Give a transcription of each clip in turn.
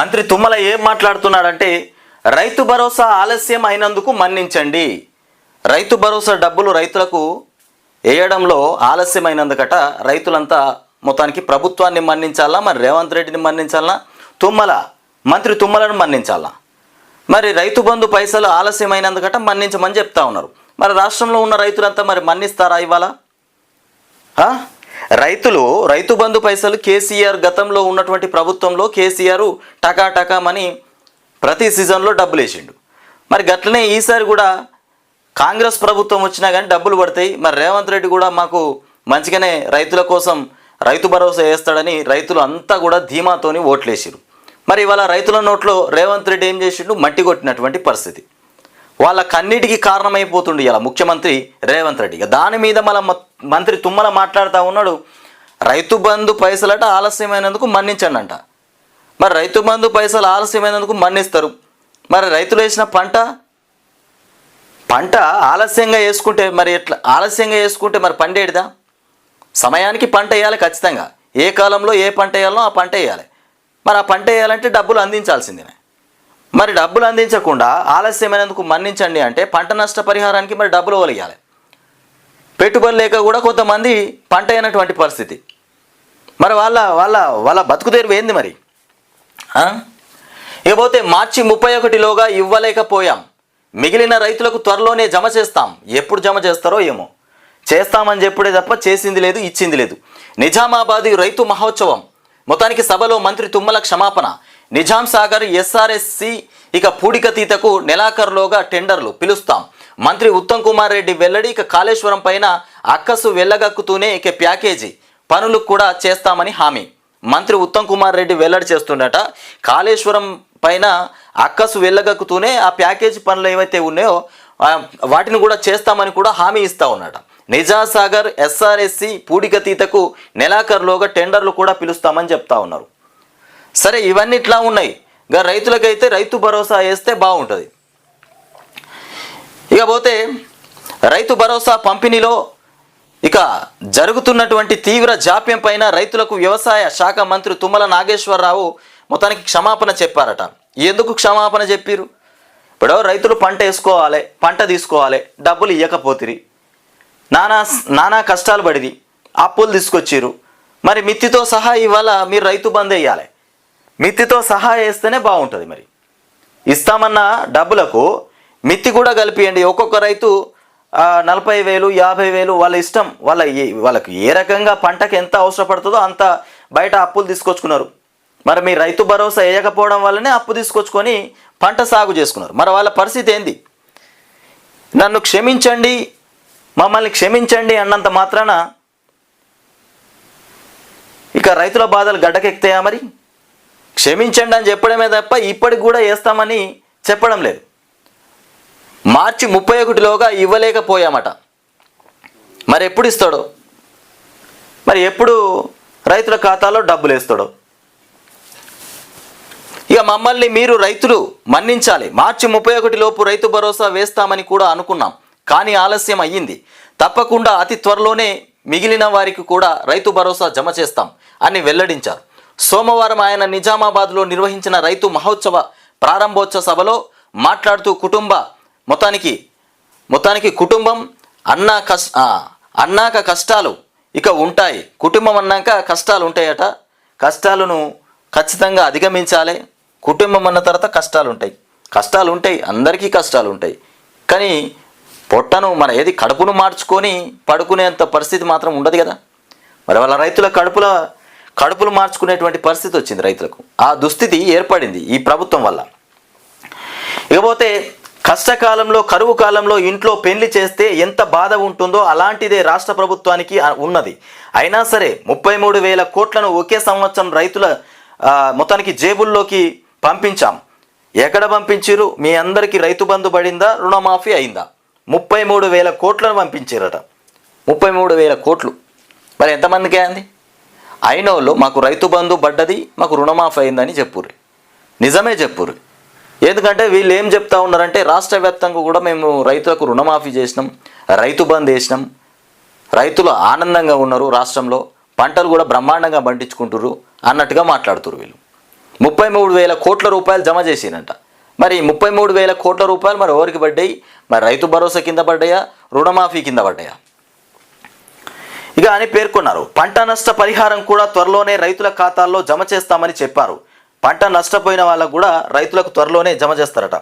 మంత్రి తుమ్మల ఏం మాట్లాడుతున్నాడంటే రైతు భరోసా ఆలస్యం అయినందుకు మన్నించండి. రైతు భరోసా డబ్బులు రైతులకు వేయడంలో ఆలస్యమైనందుకట రైతులంతా మొత్తానికి ప్రభుత్వాన్ని మన్నించాలా మరి రేవంత్ రెడ్డిని మన్నించాలా తుమ్మల మంత్రి తుమ్మలను మన్నించాలా? మరి రైతు బంధు పైసలు ఆలస్యమైనందుకట మన్నించమని చెప్తా ఉన్నారు. మరి రాష్ట్రంలో ఉన్న రైతులంతా మరి మన్నిస్తారా ఇవాళ? రైతులు రైతు బంధు పైసలు కేసీఆర్ గతంలో ఉన్నటువంటి ప్రభుత్వంలో కేసీఆర్ టకా టకామని ప్రతి సీజన్లో డబ్బులు వేసిండు. మరి గట్లనే ఈసారి కూడా కాంగ్రెస్ ప్రభుత్వం వచ్చినా కానీ డబ్బులు పడతాయి. మరి రేవంత్ రెడ్డి కూడా మాకు మంచిగానే రైతుల కోసం రైతు భరోసా వేస్తాడని రైతులు అంతా కూడా ధీమాతోని ఓట్లేసిరు మరి ఇవాళ రైతుల నోట్లో రేవంత్ రెడ్డి ఏం చేసిండు? మట్టి కొట్టినటువంటి పరిస్థితి. వాళ్ళ కన్నిటికి కారణమైపోతుండు ఇలా ముఖ్యమంత్రి రేవంత్ రెడ్డి. ఇక దాని మీద మన మంత్రి తుమ్మల మాట్లాడుతూ ఉన్నాడు. రైతు బంధు పైసలట ఆలస్యమైనందుకు మన్నించండి అంట మరి రైతు బంధు పైసలు ఆలస్యమైనందుకు మన్నిస్తారు. మరి రైతులు వేసిన పంట? పంట ఆలస్యంగా వేసుకుంటే మరి ఎట్లా? ఆలస్యంగా వేసుకుంటే మరి పండేడిదా సమయానికి పంట వేయాలి ఖచ్చితంగా. ఏ కాలంలో ఏ పంట వేయాలో ఆ పంట వేయాలి. మరి ఆ పంట వేయాలంటే డబ్బులు అందించాల్సిందే మరి డబ్బులు అందించకుండా ఆలస్యమైనందుకు మన్నించండి అంటే పంట నష్ట పరిహారానికి మరి డబ్బులు ఒలిగాలి పెట్టుబడి లేక కూడా కొంతమంది పంట అయినటువంటి పరిస్థితి. మరి వాళ్ళ వాళ్ళ వాళ్ళ బతుకు తెరువు ఏంది మరి? ఇకపోతే మార్చి ముప్పై ఒకటిలోగా ఇవ్వలేకపోయాం. మిగిలిన రైతులకు త్వరలోనే జమ చేస్తాం. ఎప్పుడు జమ చేస్తారో ఏమో. చేస్తామని చెప్పుడే తప్ప చేసింది లేదు ఇచ్చింది లేదు. నిజామాబాద్ రైతు మహోత్సవం. మొత్తానికి సభలో మంత్రి తుమ్మల క్షమాపణ. నిజాం సాగర్ ఎస్ఆర్ఎస్సి ఇక పూడికతీతకు నెలాఖరులోగా టెండర్లు పిలుస్తాం. మంత్రి ఉత్తమ్ కుమార్ రెడ్డి వెల్లడి ఇక కాళేశ్వరం పైన అక్కసు వెళ్ళగక్కుతూనే ఇక ప్యాకేజీ పనులు కూడా చేస్తామని హామీ. మంత్రి ఉత్తమ్ కుమార్ రెడ్డి వెల్లడి చేస్తుండట కాళేశ్వరం పైన అక్కసు వెళ్ళగక్కుతూనే ఆ ప్యాకేజీ పనులు ఏవైతే ఉన్నాయో వాటిని కూడా చేస్తామని కూడా హామీ ఇస్తా ఉన్నట. నిజాసాగర్ ఎస్ఆర్ఎస్సి పూడికతీతకు నెలాఖరులోగా టెండర్లు కూడా పిలుస్తామని చెప్తా ఉన్నారు. సరే ఇవన్నీ ఇట్లా ఉన్నాయి. ఇక రైతులకైతే రైతు భరోసా వేస్తే బాగుంటుంది. ఇక పోతే రైతు భరోసా పంపిణీలో ఇక జరుగుతున్నటువంటి తీవ్ర జాప్యం పైన రైతులకు వ్యవసాయ శాఖ మంత్రి తుమ్మల నాగేశ్వరరావు మొత్తానికి క్షమాపణ చెప్పారట. ఎందుకు క్షమాపణ చెప్పారు ఇప్పుడు రైతులు పంట వేసుకోవాలి పంట తీసుకోవాలి డబ్బులు ఇవ్వకపోతిరి నానా నానా కష్టాలు పడిది అప్పులు తీసుకొచ్చిర్రు. మరి మిత్తితో సహా ఇవాళ మీరు రైతు బంద్ వేయాలి. మిత్తితో సహా వేస్తేనే బాగుంటుంది మరి. ఇస్తామన్న డబ్బులకు మిత్తి కూడా కలిపియండి. ఒక్కొక్క రైతు నలభై వేలు యాభై వేలు వాళ్ళ ఇష్టం. వాళ్ళ వాళ్ళకి ఏ రకంగా పంటకు ఎంత అవసరపడుతుందో అంత బయట అప్పులు తీసుకొచ్చుకున్నారు. మరి మీ రైతు భరోసా వేయకపోవడం వల్లనే అప్పు తీసుకొచ్చుకొని పంట సాగు చేసుకున్నారు. మరి వాళ్ళ పరిస్థితి ఏంది? నన్ను క్షమించండి మమ్మల్ని క్షమించండి అన్నంత మాత్రాన ఇక రైతుల బాధలు గడ్డకెక్తాయా మరి? క్షమించండి అని చెప్పడమే తప్ప ఇప్పటికి కూడా వేస్తామని చెప్పడం లేదు. మార్చి ముప్పై ఒకటిలోగా ఇవ్వలేకపోయామట. మరి ఎప్పుడు ఇస్తాడో? మరి ఎప్పుడు రైతుల ఖాతాలో డబ్బులు వేస్తాడో? ఇక మమ్మల్ని మీరు రైతులు మన్నించాలి. మార్చి ముప్పై ఒకటి లోపు రైతు భరోసా వేస్తామని కూడా అనుకున్నాం. కానీ ఆలస్యం అయ్యింది. తప్పకుండా అతి త్వరలోనే మిగిలిన వారికి కూడా రైతు భరోసా జమ చేస్తాం అని వెల్లడించారు. సోమవారం ఆయన నిజామాబాద్లో నిర్వహించిన రైతు మహోత్సవ ప్రారంభోత్సవ సభలో మాట్లాడుతూ కుటుంబ మొత్తానికి మొత్తానికి కుటుంబం అన్నా కష్ అన్నాక కష్టాలు ఇక ఉంటాయి. కుటుంబం అన్నాక కష్టాలు ఉంటాయట. కష్టాలను ఖచ్చితంగా అధిగమించాలి. కుటుంబం అన్న తర్వాత కష్టాలు ఉంటాయి కష్టాలు ఉంటాయి అందరికీ కష్టాలు ఉంటాయి కానీ పొట్టను మన ఏది కడుపును మార్చుకొని పడుకునేంత పరిస్థితి మాత్రం ఉండదు కదా. మరి వాళ్ళ రైతుల కడుపుల కడుపులు మార్చుకునేటువంటి పరిస్థితి వచ్చింది రైతులకు. ఆ దుస్థితి ఏర్పడింది ఈ ప్రభుత్వం వల్ల. ఇకపోతే కష్టకాలంలో కరువు కాలంలో ఇంట్లో పెళ్ళి చేస్తే ఎంత బాధ ఉంటుందో అలాంటిదే రాష్ట్ర ప్రభుత్వానికి ఉన్నది. అయినా సరే ముప్పై మూడు వేల కోట్లను ఒకే సంవత్సరం రైతుల మొత్తానికి జేబుల్లోకి పంపించాం. ఎక్కడ పంపించారు మీ అందరికీ రైతు బంధు పడిందా? రుణమాఫీ అయిందా? ముప్పై మూడు వేల కోట్లను పంపించారట ముప్పై మూడు వేల కోట్లు. మరి ఎంతమందికి అయింది అయిన వాళ్ళు మాకు రైతు బంధు పడ్డది మాకు రుణమాఫీ అయిందని చెప్పుర్రి. నిజమే చెప్పుర్రి. ఎందుకంటే వీళ్ళు ఏం చెప్తా ఉన్నారంటే రాష్ట్ర వ్యాప్తంగా కూడా మేము రైతులకు రుణమాఫీ చేసినాం రైతు బంద్ వేసినాం రైతులు ఆనందంగా ఉన్నారు రాష్ట్రంలో పంటలు కూడా బ్రహ్మాండంగా పండించుకుంటుర్రు అన్నట్టుగా మాట్లాడుతురు వీళ్ళు. ముప్పై మూడు వేల కోట్ల రూపాయలు జమ చేసిందంట మరి ముప్పై మూడు వేల కోట్ల రూపాయలు మరి ఎవరికి పడ్డాయి? మరి రైతు భరోసా కింద పడ్డాయా? రుణమాఫీ కింద పడ్డాయా? ఇక అని పేర్కొన్నారు. పంట నష్ట పరిహారం కూడా త్వరలోనే రైతుల ఖాతాల్లో జమ చేస్తామని చెప్పారు. పంట నష్టపోయిన వాళ్ళకు కూడా రైతులకు త్వరలోనే జమ చేస్తారట.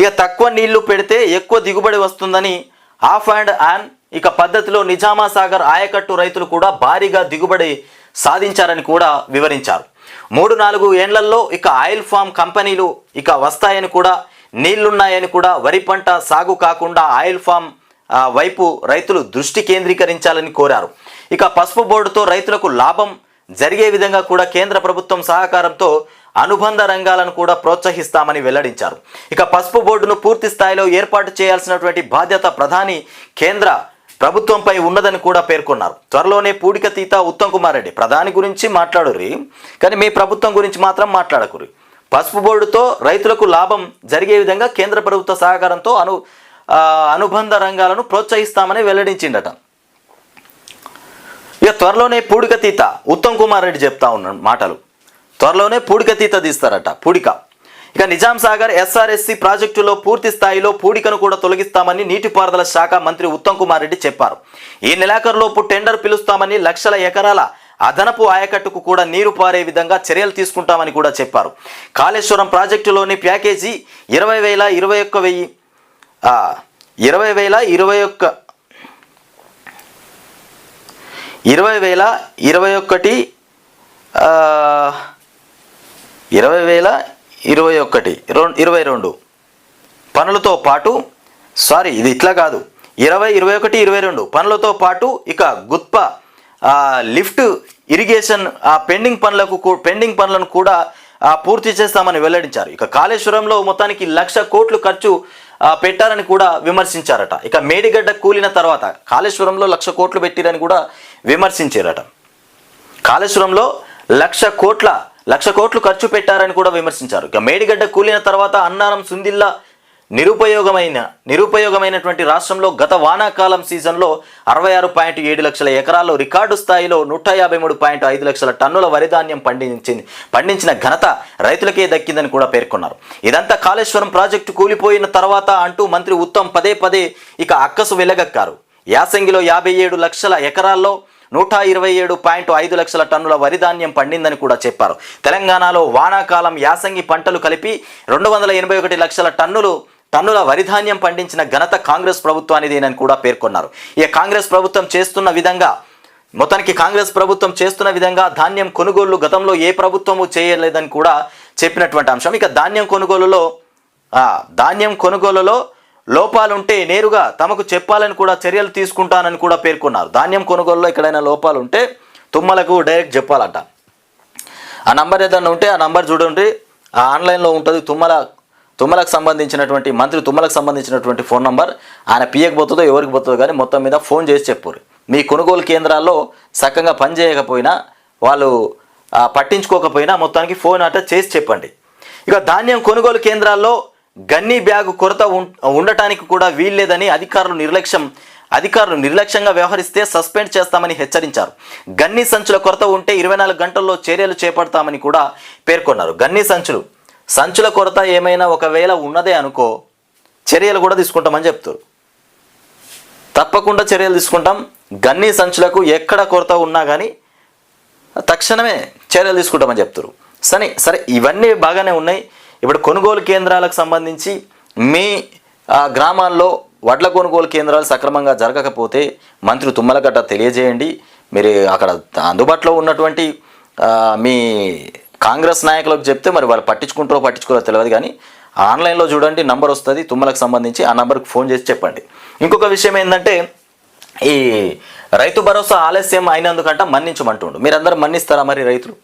ఇక తక్కువ నీళ్ళు పెడితే ఎక్కువ దిగుబడి వస్తుందని ఆఫ్ అండ్ ఆన్ ఇక పద్ధతిలో నిజామా సాగర్ ఆయకట్టు రైతులు కూడా భారీగా దిగుబడి సాధించారని కూడా వివరించారు. మూడు నాలుగు ఏండ్లలో ఇక ఆయిల్ ఫామ్ కంపెనీలు ఇక వస్తాయని కూడా నీళ్ళున్నాయని కూడా వరి పంట సాగు కాకుండా ఆయిల్ ఫామ్ వైపు రైతులు దృష్టి కేంద్రీకరించాలని కోరారు. ఇక పసుపు బోర్డుతో రైతులకు లాభం జరిగే విధంగా కూడా కేంద్ర ప్రభుత్వం సహకారంతో అనుబంధ రంగాలను కూడా ప్రోత్సహిస్తామని వెల్లడించారు. ఇక పసుపు బోర్డును పూర్తి స్థాయిలో ఏర్పాటు చేయాల్సినటువంటి బాధ్యత ప్రధాని కేంద్ర ప్రభుత్వంపై ఉన్నదని కూడా పేర్కొన్నారు. త్వరలోనే పూడికతీత ఉత్తమ్ కుమార్ రెడ్డి. ప్రధాని గురించి మాట్లాడుర్రి కానీ మీ ప్రభుత్వం గురించి మాత్రం మాట్లాడకుర్రి. పసుపు బోర్డుతో రైతులకు లాభం జరిగే విధంగా కేంద్ర ప్రభుత్వ సహకారంతో అను అనుబంధ రంగాలను ప్రోత్సహిస్తామని వెల్లడించిండట. ఇక త్వరలోనే పూడికతీత ఉత్తమ్ కుమార్ రెడ్డి చెప్తా ఉన్నాడు మాటలు. త్వరలోనే పూడికతీత తీస్తారట పూడిక. ఇక నిజాం సాగర్ ఎస్ఆర్ఎస్సి ప్రాజెక్టులో పూర్తి స్థాయిలో పూడికను కూడా తొలగిస్తామని నీటిపారుదల శాఖ మంత్రి ఉత్తమ్ కుమార్ రెడ్డి చెప్పారు. ఈ నెలాఖరులోపు టెండర్ పిలుస్తామని లక్షల ఎకరాల అదనపు ఆయకట్టుకు కూడా నీరు పారే విధంగా చర్యలు తీసుకుంటామని కూడా చెప్పారు. కాళేశ్వరం ప్రాజెక్టులోని ప్యాకేజీ ఇరవై వేల ఇరవై ఒక్క వెయ్యి ఇరవై వేల ఇరవై ఒక్క ఇరవై వేల ఇరవై ఒకటి ఇరవై వేల ఇరవై ఒకటి ఇరవై రెండు. పనులతో పాటు సారీ ఇది ఇట్లా కాదు. ఇరవై ఇరవై ఒకటి ఇరవై రెండు. పనులతో పాటు ఇక గుత్ప లిఫ్ట్ ఇరిగేషన్ ఆ పెండింగ్ పనులకు పెండింగ్ పనులను కూడా పూర్తి చేస్తామని వెల్లడించారు. ఇక కాళేశ్వరంలో మొత్తానికి లక్ష కోట్లు ఖర్చు పెట్టారని కూడా విమర్శించారట. ఇక మేడిగడ్డ కూలిన తర్వాత కాళేశ్వరంలో లక్ష కోట్లు పెట్టిరని కూడా విమర్శించారట. కాళేశ్వరంలో లక్ష కోట్ల లక్ష కోట్లు ఖర్చు పెట్టారని కూడా విమర్శించారు. ఇక మేడిగడ్డ కూలిన తర్వాత అన్నారం సుందిల్లా నిరుపయోగమైన నిరుపయోగమైనటువంటి రాష్ట్రంలో గత వానాకాలం సీజన్లో అరవై ఆరు పాయింట్ ఏడు లక్షల ఎకరాల్లో రికార్డు స్థాయిలో నూట యాభై మూడు పాయింట్ ఐదు లక్షల టన్నుల వరిధాన్యం పండించింది పండించిన ఘనత రైతులకే దక్కిందని కూడా పేర్కొన్నారు. ఇదంతా కాళేశ్వరం ప్రాజెక్టు కూలిపోయిన తర్వాత అంటూ మంత్రి ఉత్తమ్ పదే పదే ఇక అక్కసు వెలగక్కారు. యాసంగిలో యాభై ఏడు లక్షల ఎకరాల్లో నూట ఇరవై ఏడు పాయింట్ ఐదు లక్షల టన్నుల వరిధాన్యం పండిందని కూడా చెప్పారు. తెలంగాణలో వానాకాలం యాసంగి పంటలు కలిపి రెండు వందల ఎనభై ఒకటి లక్షల టన్నులు టన్నుల వరిధాన్యం పండించిన ఘనత కాంగ్రెస్ ప్రభుత్వానిదేనని కూడా పేర్కొన్నారు. ఇక కాంగ్రెస్ ప్రభుత్వం చేస్తున్న విధంగా మొత్తానికి కాంగ్రెస్ ప్రభుత్వం చేస్తున్న విధంగా ధాన్యం కొనుగోళ్ళు గతంలో ఏ ప్రభుత్వము చేయలేదని కూడా చెప్పినటువంటి అంశం. ఇక ధాన్యం కొనుగోలులో ధాన్యం కొనుగోలులో లోపాలుంటే నేరుగా తమకు చెప్పాలని కూడా చర్యలు తీసుకుంటానని కూడా పేర్కొన్నారు. ధాన్యం కొనుగోలులో ఎక్కడైనా లోపాలు ఉంటే తుమ్మలకు డైరెక్ట్ చెప్పాలంట. ఆ నంబర్ ఏదైనా ఉంటే ఆ నంబర్ చూడండి. ఆ ఆన్లైన్లో ఉంటుంది తుమ్మల తుమ్మలకు సంబంధించినటువంటి మంత్రి తుమ్మలకు సంబంధించినటువంటి ఫోన్ నంబర్ ఆయన పియకు పోతుందో ఎవరికి పోతుందో కానీ మొత్తం మీద ఫోన్ చేసి చెప్పురు. మీ కొనుగోలు కేంద్రాల్లో చక్కగా పనిచేయకపోయినా వాళ్ళు పట్టించుకోకపోయినా మొత్తానికి ఫోన్ అట చేసి చెప్పండి. ఇక ధాన్యం కొనుగోలు కేంద్రాల్లో గన్నీ బ్యాగు కొరత ఉండటానికి కూడా వీల్లేదని అధికారులు నిర్లక్ష్యం అధికారులు నిర్లక్ష్యంగా వ్యవహరిస్తే సస్పెండ్ చేస్తామని హెచ్చరించారు. గన్నీ సంచుల కొరత ఉంటే ఇరవై నాలుగు గంటల్లో చర్యలు చేపడతామని కూడా పేర్కొన్నారు. గన్నీ సంచులు సంచుల కొరత ఏమైనా ఒకవేళ ఉన్నదే అనుకో చర్యలు కూడా తీసుకుంటామని చెప్తారు. తప్పకుండా చర్యలు తీసుకుంటాం. గన్నీ సంచులకు ఎక్కడ కొరత ఉన్నా కానీ తక్షణమే చర్యలు తీసుకుంటామని చెప్తారు. సరే సరే ఇవన్నీ బాగానే ఉన్నాయి. ఇప్పుడు కొనుగోలు కేంద్రాలకు సంబంధించి మీ గ్రామాల్లో వడ్ల కొనుగోలు కేంద్రాలు సక్రమంగా జరగకపోతే మంత్రి తుమ్మలగడ్డ తెలియజేయండి. మీరు అక్కడ అందుబాటులో ఉన్నటువంటి మీ కాంగ్రెస్ నాయకులకు చెప్తే మరి వాళ్ళు పట్టించుకుంటారో పట్టించుకోరో తెలియదు కానీ ఆన్లైన్లో చూడండి నంబర్ వస్తుంది తుమ్మలకు సంబంధించి ఆ నంబర్కి ఫోన్ చేసి చెప్పండి. ఇంకొక విషయం ఏంటంటే ఈ రైతు భరోసా ఆలస్యం అయినందుకంట మన్నించమంటుండు. మీరందరూ మన్నిస్తారా మరి రైతులు?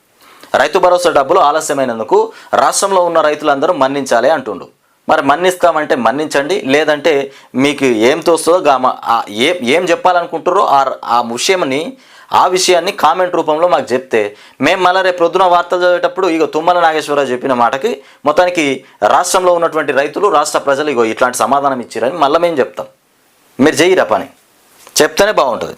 రైతు భరోసా డబ్బులు ఆలస్యమైనందుకు రాష్ట్రంలో ఉన్న రైతులందరూ మన్నించాలి అంటుండు. మరి మన్నిస్తామంటే మన్నించండి లేదంటే మీకు ఏం తోస్తుందో గా మా- ఏ ఏం చెప్పాలనుకుంటారో ఆ విషయంని ఆ విషయాన్ని కామెంట్ రూపంలో మాకు చెప్తే మేము మళ్ళీ రేపు ప్రొద్దున వార్తలు చదివేటప్పుడు ఇగో తుమ్మల నాగేశ్వరరావు చెప్పిన మాటకి మొత్తానికి రాష్ట్రంలో ఉన్నటువంటి రైతులు రాష్ట్ర ప్రజలు ఇగో ఇట్లాంటి సమాధానం ఇచ్చారని మళ్ళీ మేము చెప్తాం. మీరు చెయ్యరా పని? చెప్తేనే బాగుంటుంది.